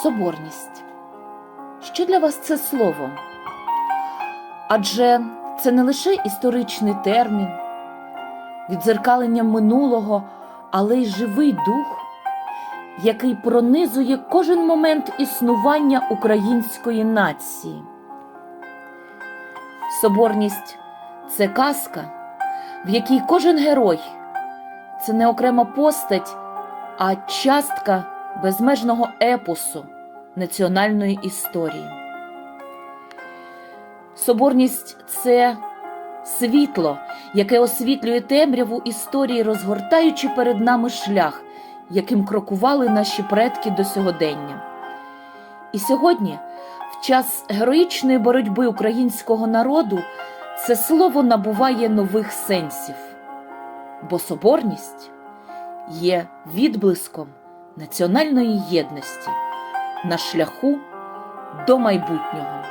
Соборність. Що для вас це слово? Адже це не лише історичний термін, відзеркалення минулого, але й живий дух, який пронизує кожен момент існування української нації. Соборність це казка, в якій кожен герой це не окрема постать, а частка безмежного епосу національної історії. Соборність це світло, яке освітлює темряву історії, розгортаючи перед нами шлях, яким крокували наші предки до сьогодення. І сьогодні, в час героїчної боротьби українського народу, це слово набуває нових сенсів, бо соборність є відблиском національної єдності на шляху до майбутнього.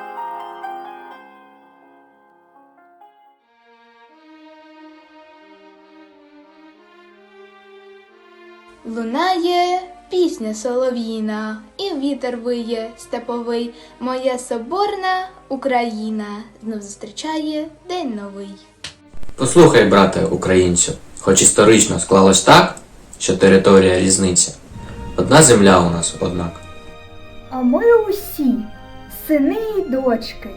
Лунає пісня солов'їна, і вітер виє степовий. Моя соборна Україна знов зустрічає день новий. Послухай, брате українцю, хоч історично склалось так, що територія різниця. Одна земля у нас, однак. А ми усі, сини і дочки,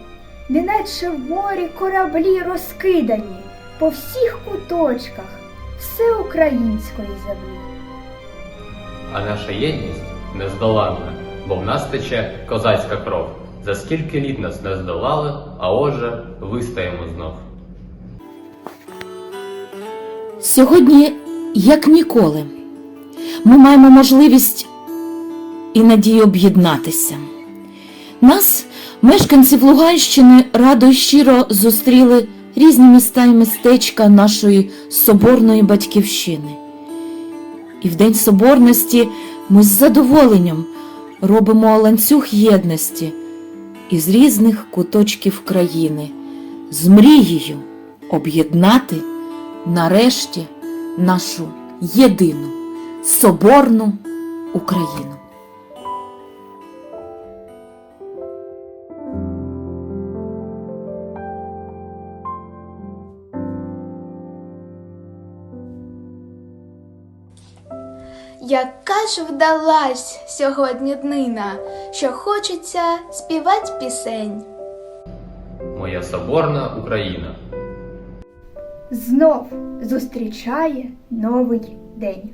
неначе в морі кораблі розкидані по всіх куточках всеукраїнської землі. А наша єдність нездоланна, бо в нас тече козацька кров. За скільки літ нас не здолали, а отже, вистоїмо знов. Сьогодні, як ніколи, ми маємо можливість і надію об'єднатися. Нас, мешканців Луганщини, радо й щиро зустріли різні міста і містечка нашої соборної батьківщини. І в День Соборності ми з задоволенням робимо ланцюг єдності із різних куточків країни, з мрією об'єднати нарешті нашу єдину соборну Україну. Яка ж вдалась сьогодні днина, що хочеться співать пісень. Моя соборна Україна. Знов зустрічає новий день.